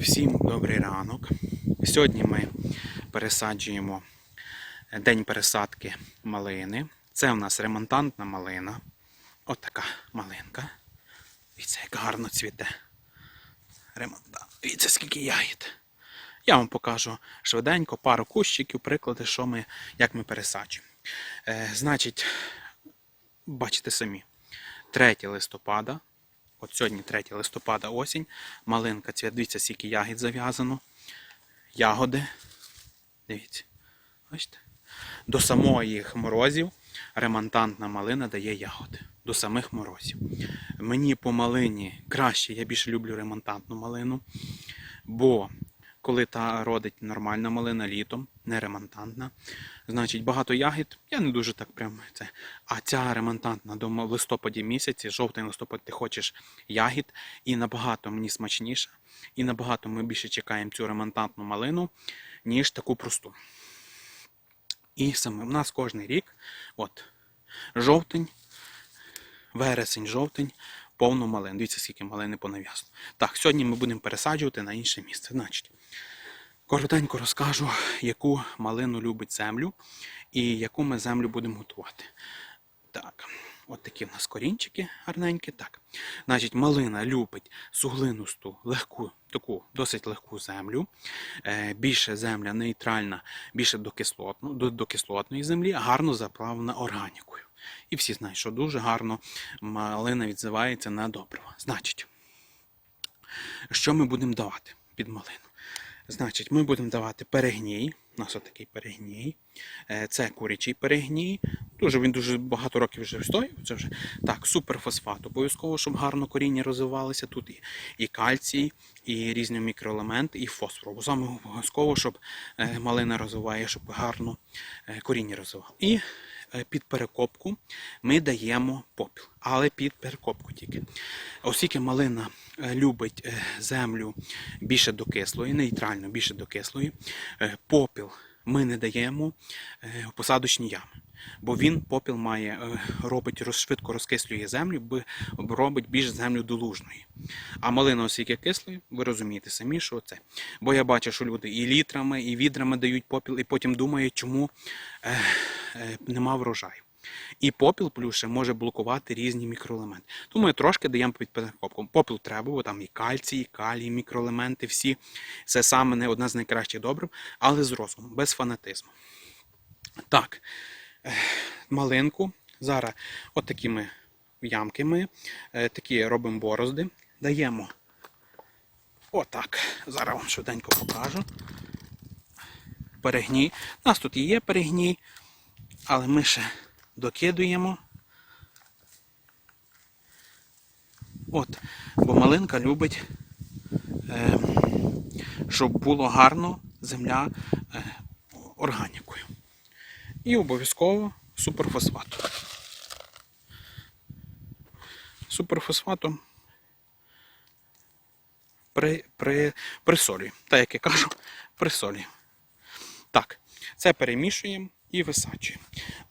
Всім добрий ранок. Сьогодні ми пересаджуємо день пересадки малини. Це у нас ремонтантна малина. От така малинка. Дивіться, як гарно цвіте. Ремонтант. Скільки ягід. Я вам покажу швиденько пару кущиків, приклади, що ми, як ми пересаджуємо. Е, значить, бачите самі, 3 листопада. От сьогодні 3 листопада осінь. Малинка цвіт. Дивіться, скільки ягід зав'язано. Ягоди. Дивіться. Бачите? До самих морозів ремонтантна малина дає ягоди. До самих морозів. Мені по малині краще, я більше люблю ремонтантну малину. Бо коли та родить нормальна малина літом, не ремонтантна, значить багато ягід, я не дуже так прямо це. А ця ремонтантна до м- листопаді місяці, жовтий листопад, ти хочеш ягід, і набагато мені смачніше, і набагато ми більше чекаємо цю ремонтантну малину, ніж таку просту. І саме в нас кожен рік, от, жовтень, вересень, жовтень, повно малин. Дивіться, скільки малини понав'язано. Так, сьогодні ми будемо пересаджувати на інше місце. Значить, коротенько розкажу, яку малину любить землю і яку ми землю будемо готувати. Так, от такі в нас корінчики гарненькі. Так. Значить, малина любить суглинусту, легку, таку досить легку землю. Е, більше земля нейтральна, більше до, кислотну, до, до кислотної землі, гарно заплавлена органікою. І всі знають, що дуже гарно малина відзивається на добриво. Значить, що ми будемо давати під малину? Значить, ми будемо давати перегній. У нас отакий перегній. Е, Це курячий перегній. Дуже він дуже багато років вже встоїв. Це вже так, суперфосфат. Обов'язково, щоб гарно коріння розвивалося. Тут і, і кальцій, і різні мікроелементи, і фосфор. Саме обов'язково, щоб е, малина розвиває, щоб гарно е, коріння розвивало. І під перекопку ми даємо попіл, але під перекопку тільки. Оскільки малина е, любить е, землю більше до кислої, нейтрально більше до кислої, е, попіл ми не даємо е, посадочні ями. Бо він попіл має, е, робить швидко розкислює землю, робить більш землю долужною. А малина оскільки кислою, ви розумієте самі, що це. Бо я бачу, що люди і літрами, і відрами дають попіл, і потім думають, чому е, нема врожаю. І попіл плюс ще може блокувати різні мікроелементи. Тому ми трошки даємо під перекопку. Попіл треба, бо там і кальцій, і калій, мікроелементи всі. Це саме не одна з найкращих добрив, але з розумом, без фанатизму. Так, малинку. Зараз от такими ямки ми е, такі робимо борозди. Даємо. Отак. Зараз вам швиденько покажу. Перегній. У нас тут і є перегній, але ми ще докидуємо. От, бо малинка любить, е, щоб було гарно земля е, органікою. І обов'язково суперфосфат. Суперфосфатом при, при, присолюємо. Так як я кажу, присолюємо. Так, це перемішуємо і висаджуємо.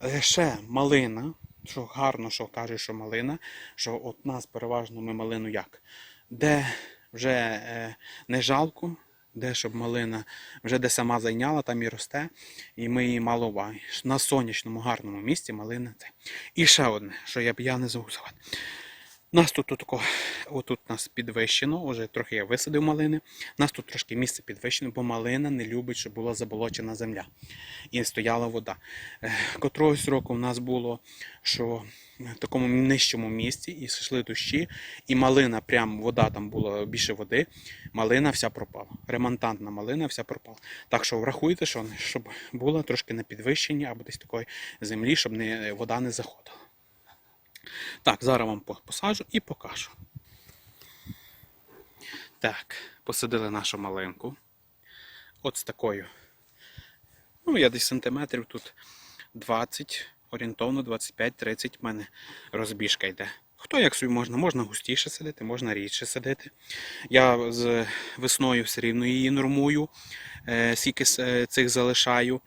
Е, Ще малина, що гарно, що каже, що малина, що от нас переважно ми малину як? Де вже е, не жалко, де щоб малина вже де сама зайняла, там і росте, і ми її мало уваги. На сонячному гарному місці малина це. І ще одне, що я б я не сказати. Нас тут отако, отут нас підвищено, вже трохи я висадив малини. Нас тут трошки місце підвищено, бо малина не любить, щоб була заболочена земля і стояла вода. Котрогось року в нас було, що в такому нижчому місці і йшли дощі, і малина, прям вода там була більше води, малина вся пропала. Ремонтантна малина вся пропала. Так що врахуйте, що щоб була трошки на підвищенні або десь такої землі, щоб не, вода не заходила. Так, зараз вам по- посаджу і покажу. Так, посадили нашу малинку. От з такою. Ну, я десь сантиметрів тут 20, орієнтовно 25-30 в мене розбіжка йде. Хто як собі можна, можна густіше садити, можна рідше садити. Я з весною все рівно її нормую, е, скільки е, цих залишаю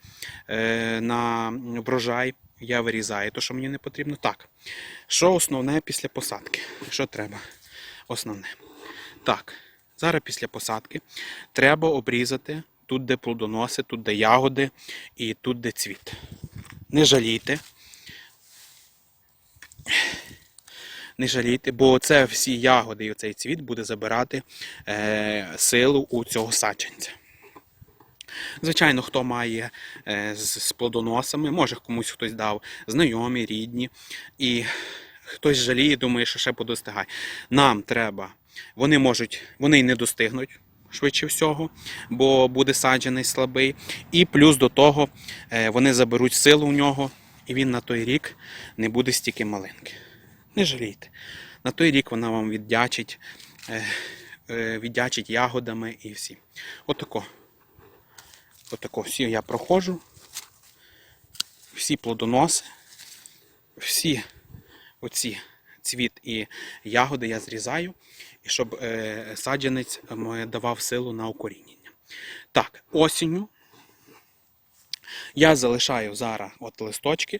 е, на врожай. Я вирізаю те, що мені не потрібно. Так, що основне після посадки? Що треба? Основне. Так, зараз після посадки треба обрізати тут, де плодоноси, тут, де ягоди і тут, де цвіт. Не жалійте. Не жалійте, бо це всі ягоди і оцей цвіт буде забирати е, силу у цього саджанця. Звичайно, хто має е, з, плодоносами, може комусь хтось дав, знайомі, рідні, і хтось жаліє, думає, що ще подостигає. Нам треба, вони можуть, вони й не достигнуть. Швидше всього, бо буде саджений слабий. І плюс до того е, вони заберуть силу у нього, і він на той рік не буде стільки маленький. Не жалійте. На той рік вона вам віддячить, е, віддячить ягодами і всім. Отако. Отако всі я проходжу. Всі плодоноси, всі оці цвіт і ягоди я зрізаю, і щоб е, саджанець давав силу на укорінення. Так, осінню я залишаю зараз от листочки.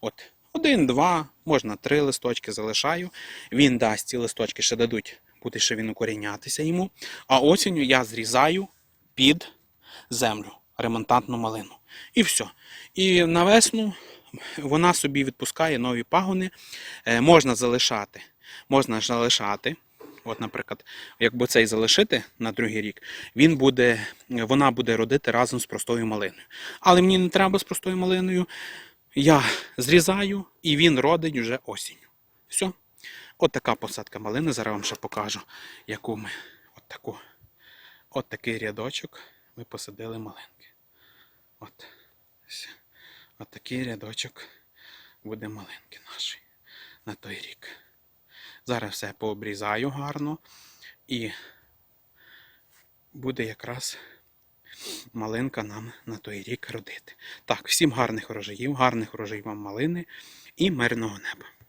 От один, два, можна три листочки залишаю. Він дасть ці листочки, ще дадуть, буде ще він укорінятися йому. А осінню я зрізаю під землю, ремонтантну малину. І все. І на весну вона собі відпускає нові пагони. Е, можна залишати. Можна залишати. От, наприклад, якби цей залишити на другий рік, він буде, вона буде родити разом з простою малиною. Але мені не треба з простою малиною. Я зрізаю і він родить вже осінню. Все. От така посадка малини. Зараз вам ще покажу, яку ми от таку. От такий рядочок ми посадили маленький. От. От такий рядочок буде маленький наш на той рік. Зараз все пообрізаю гарно і буде якраз малинка нам на той рік родити. Так, всім гарних урожаїв, гарних урожаїв вам малини і мирного неба.